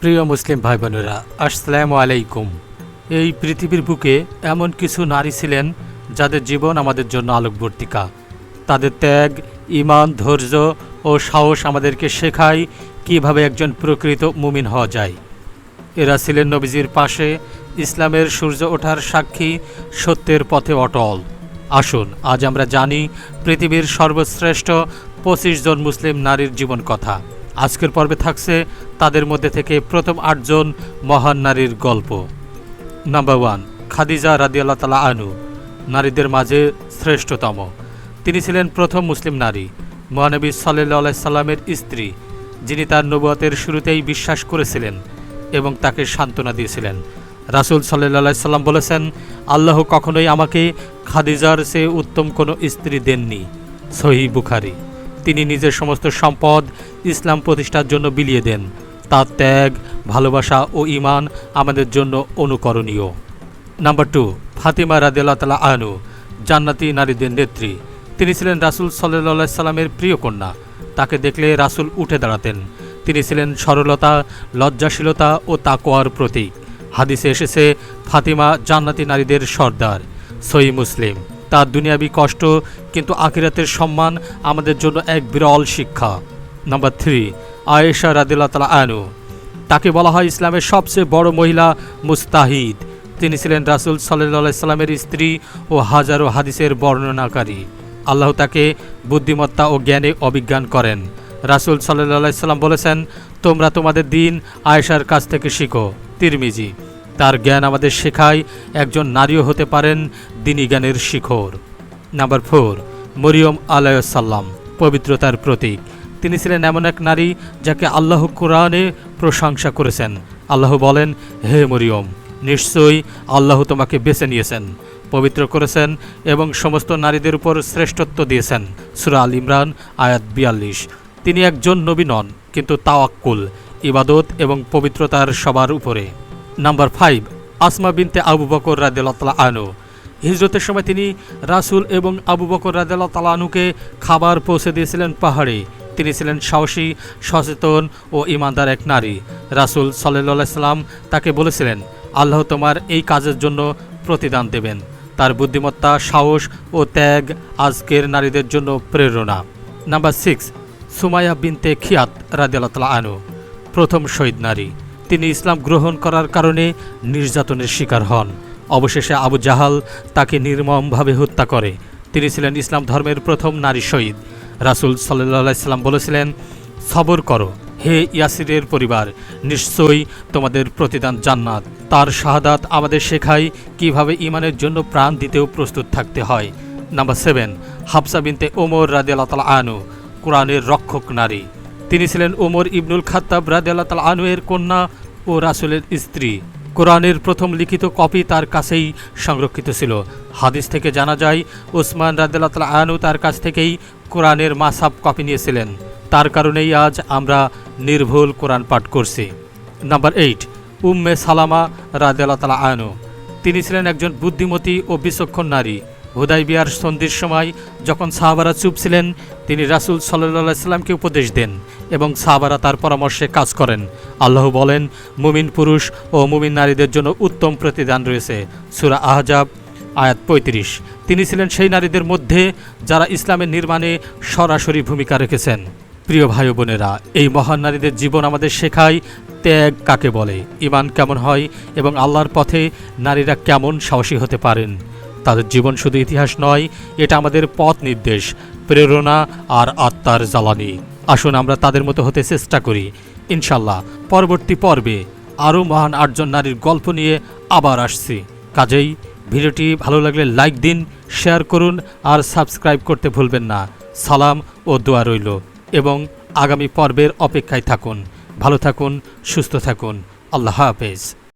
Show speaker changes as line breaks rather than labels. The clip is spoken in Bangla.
প্রিয় মুসলিম ভাই বোনেরা আসসালামু আলাইকুম। এই পৃথিবীর বুকে এমন কিছু নারী ছিলেন যাদের জীবন আমাদের জন্য আলোকবর্তিকা। তাদের ত্যাগ ইমান ধৈর্য ও সাহস আমাদেরকে শেখায় কীভাবে একজন প্রকৃত মুমিন হওয়া যায়। এরা ছিলেন নবীজির পাশে ইসলামের সূর্য ওঠার সাক্ষী, সত্যের পথে অটল। আসুন, আজ আমরা জানি পৃথিবীর সর্বশ্রেষ্ঠ পঁচিশ জন মুসলিম নারীর জীবন কথা। আজকের পর্বে থাকছে তাদের মধ্যে থেকে প্রথম আটজন মহান নারীর গল্প। নাম্বার ওয়ান খাদিজা রাদিয়াল্লাহ তালা আনু নারীদের মাঝে শ্রেষ্ঠতম। তিনি ছিলেন প্রথম মুসলিম নারী। মহানবী সাল্লাহ সাল্লামের স্ত্রী, যিনি তার নবতের শুরুতেই বিশ্বাস করেছিলেন এবং তাকে সান্ত্বনা দিয়েছিলেন। রাসুল সাল্লাহ সাল্লাম বলেছেন, আল্লাহ কখনোই আমাকে খাদিজার সে উত্তম কোনো স্ত্রী দেননি। সহি বুখারি। তিনি নিজের সমস্ত সম্পদ ইসলাম প্রতিষ্ঠার জন্য বিলিয়ে দেন। তার ত্যাগ, ভালোবাসা ও ইমান আমাদের জন্য অনুকরণীয়। নাম্বার টু, ফাতিমা রাদিয়াল্লাহ তালা আনু জান্নাতি নারীদের নেত্রী। তিনি ছিলেন রাসুল সাল্লাহ সাল্লামের প্রিয় কন্যা। তাকে দেখলে রাসুল উঠে দাঁড়াতেন। তিনি ছিলেন সরলতা, লজ্জাশীলতা ও তাকোয়ার প্রতীক। হাদিসে এসেছে, ফাতিমা জান্নাতি নারীদের সর্দার সই মুসলিম। তার দুনিয়াবি কষ্ট কিন্তু আখিরাতের সম্মান আমাদের জন্য এক বিরল শিক্ষা। নাম্বার থ্রি আয়েশা রাদিল্লা তালা আনু তাকে বলা হয় ইসলামের সবচেয়ে বড় মহিলা মুস্তাহিদ। তিনি ছিলেন রাসুল সাল্লাহ সাল্লামের স্ত্রী ও হাজারো হাদিসের বর্ণনাকারী। আল্লাহ তাকে বুদ্ধিমত্তা ও জ্ঞানে অভিজ্ঞান করেন। রাসুল সাল্লাহ সাল্লাম বলেছেন, তোমরা তোমাদের দিন আয়েশার কাছ থেকে শিখো। তিরমিজি, তার জ্ঞান আমাদের শেখায় একজন নারীও হতে পারেন দিনী জ্ঞানের শিখর। নাম্বার ফোর, মরিয়ম আলাইসাল্লাম পবিত্রতার প্রতীক। তিনি ছিলেন এমন এক নারী যাকে আল্লাহ কোরআনে প্রশংসা করেছেন। আল্লাহ বলেন, হে মরিয়ম, নিশ্চয়ই আল্লাহ তোমাকে বেছে নিয়েছেন, পবিত্র করেছেন এবং সমস্ত নারীদের উপর শ্রেষ্ঠত্ব দিয়েছেন। সুরা আল ইমরান, আয়াত বিয়াল্লিশ। তিনি একজন নবী নন, কিন্তু তাওয়াক্কুল, ইবাদত এবং পবিত্রতার সবার উপরে। নাম্বার ফাইভ, আসমা বিনতে আবু বকর রাদেলাতলা আনু হিজরতের সময় তিনি রাসুল এবং আবু বকর রাদেলা তালানুকে খাবার পৌঁছে দিয়েছিলেন পাহাড়ে। তিনি ছিলেন সাহসী, সচেতন ও ইমানদার এক নারী। রাসুল সাল্লাম তাকে বলেছিলেন, আল্লাহ তোমার এই কাজের জন্য প্রতিদান দেবেন। তার বুদ্ধিমত্তা, সাহস ও ত্যাগ আজকের নারীদের জন্য প্রেরণা। নাম্বার সিক্স, সুমাইয়া বিনতে খিয়াত রাদিয়াল্লাহ আনু প্রথম শহীদ নারী। তিনি ইসলাম গ্রহণ করার কারণে নির্যাতনের শিকার হন। অবশেষে আবু জাহাল তাকে নির্মমভাবে হত্যা করে। তিনি ছিলেন ইসলাম ধর্মের প্রথম নারী শহীদ। রাসুল সাল্লাহ সাল্লাম বলেছিলেন, সবর করো। হে ইয়াসিরের পরিবার, নিশ্চয়ই তোমাদের প্রতিদান জান্নাত। তার শাহাদাত আমাদের শেখায় কীভাবে ইমানের জন্য প্রাণ দিতেও প্রস্তুত থাকতে হয়। নাম্বার সেভেন, হাফসা বিনতে ওমর রাদিয়াল্লাহ তালা আনু কোরআনের রক্ষক নারী। তিনি ছিলেন ওমর ইবনুল খাত্তাব রাদিয়াল্লাহ তালা আনু এর কন্যা ও রাসুলের স্ত্রী। কোরআনের প্রথম লিখিত কপি তার কাছেই সংরক্ষিত ছিল। হাদিস থেকে জানা যায় ওসমান তালা আনু তার কাছ থেকেই কোরআনের মাসাব কপি নিয়েছিলেন। তার কারণেই আজ আমরা নির্ভুল কোরআন পাঠ করছি। নাম্বার এইট, উম্মে সালামা রাদিয়াল্লাহ তালা তিনি ছিলেন একজন বুদ্ধিমতী ও বিচক্ষণ নারী। হুদাই বিয়ার সন্ধির সময় যখন সাহাবারা চুপ ছিলেন তিনি রাসুল সাল্লাহ সাল্লামকে উপদেশ দেন এবং সাহাবারা তার পরামর্শে কাজ করেন। আল্লাহ বলেন, মুমিন পুরুষ ও মুমিন নারীদের জন্য উত্তম প্রতিদান রয়েছে। সুরা আহজাব, আয়াত পঁয়ত্রিশ। তিনি ছিলেন সেই নারীদের মধ্যে যারা ইসলামের নির্মাণে সরাসরি ভূমিকা রেখেছেন। প্রিয় ভাই বোনেরা, এই মহান নারীদের জীবন আমাদের শেখায় ত্যাগ কাকে বলে ইমান কেমন হয় এবং আল্লাহর পথে নারীরা কেমন সাহসী হতে পারেন। তাদের জীবন শুধু ইতিহাস নয়, এটা আমাদের পথ নির্দেশ, প্রেরণা আর আত্মার জ্বালানি। আসুন আমরা তাদের মতো হতে চেষ্টা করি। ইনশাল্লাহ পরবর্তী পর্বে আরও মহান আটজন নারীর গল্প নিয়ে আবার আসছি। কাজেই ভিডিওটি ভালো লাগলে লাইক দিন, শেয়ার করুন আর সাবস্ক্রাইব করতে ভুলবেন না। সালাম ও দোয়া রইল এবং আগামী পর্বের অপেক্ষায় থাকুন। ভালো থাকুন, সুস্থ থাকুন। আল্লাহ হাফেজ।